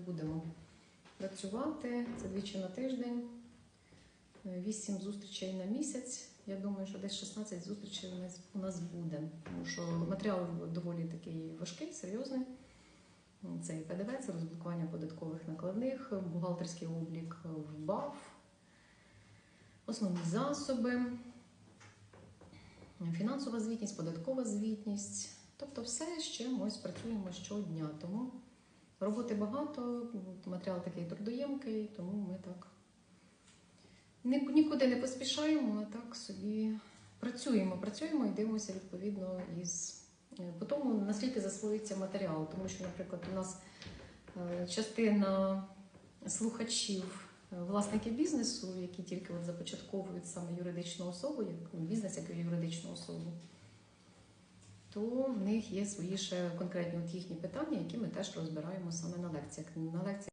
будемо працювати. Це двічі на тиждень, Е, вісім зустрічей на місяць. Я думаю, що десь 16 зустрічей у нас буде, тому що матеріал доволі такий важкий, серйозний. Це і ПДВ, це розблокування податкових накладних, бухгалтерський облік в БАФ, основні засоби, фінансова звітність, податкова звітність. Тобто все з чим ось працюємо щодня. Тому роботи багато, матеріал такий трудоємкий, тому ми так ні- нікуди не поспішаємо, а так собі працюємо, працюємо і дивимося відповідно із е, по тому, наскільки засвоюється матеріал. Тому що, наприклад, у нас е, частина слухачів. е, Власники бізнесу, які тільки от започатковують саме юридичну особу, як ну, бізнес як юридичну особу, то в них є свої ще конкретні от їхні питання, які ми теж розбираємо саме на лекціях. На лекціях